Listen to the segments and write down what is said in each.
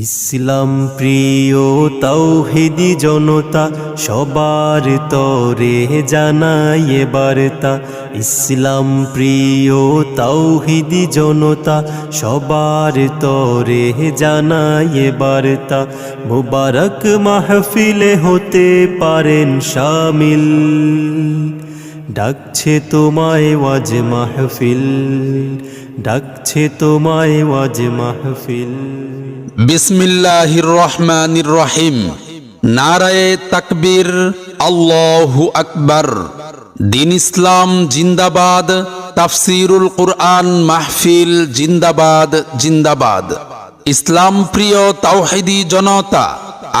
ইসলাম প্রিয় তৌহিদি জনতা, সবার তরে জানাই বার্তা। ইসলাম প্রিয় তৌহিদি জনতা, সবার তরে জানাই বার্তা। মুবারক মাহফিলে হতে পারেন শামিল। ডাকছে তোমায় ওয়াজ মাহফিল। ডাকছে তোমায় ওয়াজ মাহফিল। বিসমিল্লাহির রহমানির রহিম নারায়ে তাকবীর, আল্লাহু আকবার। দিন ইসলাম জিন্দাবাদ, তাফসিরুল কুরআন মাহফিল জিন্দাবাদ জিন্দাবাদ। ইসলাম প্রিয় তাওহিদি জনতা,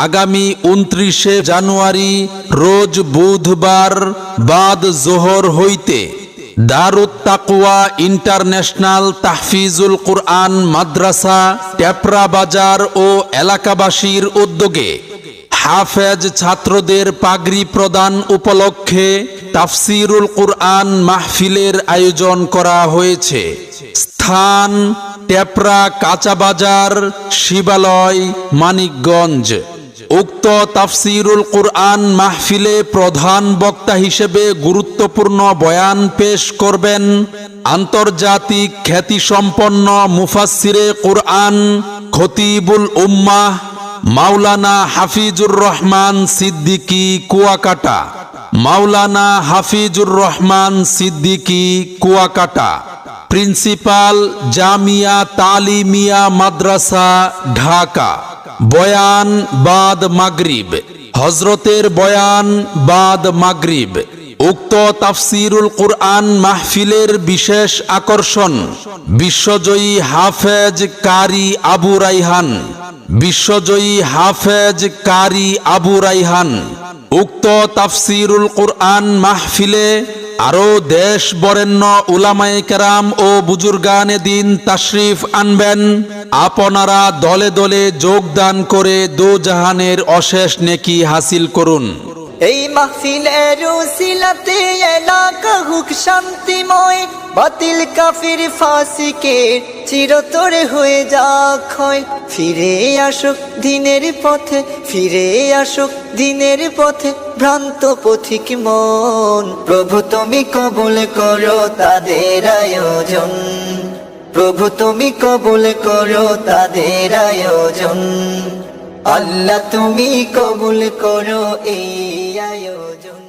আগামী উনত্রিশে জানুয়ারি, রোজ বুধবার, বাদ জোহর হইতে দারুত তাকুয়া ইন্টারন্যাশনাল তাহফিজুল কুরআন মাদ্রাসা টেপরা বাজার ও এলাকাবাসীর উদ্যোগে হাফেজ ছাত্রদের পাগড়ি প্রদান উপলক্ষে তাফসিরুল কুরআন মাহফিলের আয়োজন করা হয়েছে। স্থান, টেপরা কাঁচাবাজার শিবালয়, মানিকগঞ্জ। উক্ত তাফসিরুল কুরআন মাহফিলে প্রধান বক্তা হিসেবে গুরুত্বপূর্ণ বয়ান পেশ করবেন আন্তর্জাতিক খ্যাতিসম্পন্ন মুফাসসিরে কুরআন খতিবুল উম্মাহ মাওলানা হাফিজুর রহমান সিদ্দিকী কুয়াকাটা। মাওলানা হাফিজুর রহমান সিদ্দিকী কুয়াকাটা। প্রিন্সিপাল জামিয়া তালিমিয়া মাদ্রাসা, ঢাকা। বয়ান বাদ মাগরিব। হজরতের বয়ান বাদ মাগরিব। উক্ত তাফসিরুল কুরআন মাহফিলের বিশেষ আকর্ষণ, বিশ্বজয়ী হাফেজ কারি আবু রাইহান। বিশ্বজয়ী হাফেজ কারি আবু রাইহান। উক্ত তাফসিরুল কুরআন মাহফিলে আরও দেশ বরেণ্য উলামায়ে কেরাম ও বুজুর্গানে দিন তাশরিফ আনবেন। আপনারা দলে দলে যোগদান করে দোজাহানের অশেষ নেকি হাসিল করুন। এই মাহফিলের উসিলাতে এলাকা হুক শান্তিময়। বাতিল কাফির ফাসিকের চিরতরে হয়ে যা ক্ষয় ফিরে আসুক দিনের পথে, ফিরে আসুক দিনের পথে ভ্রান্ত পথিক মন। প্রভু তুমি কবুল করো তাদের আয়োজন। প্রভু তুমি কবুল করো তাদের আয়োজন। আল্লাহ তুমি কবুল করো এই আয়োজন।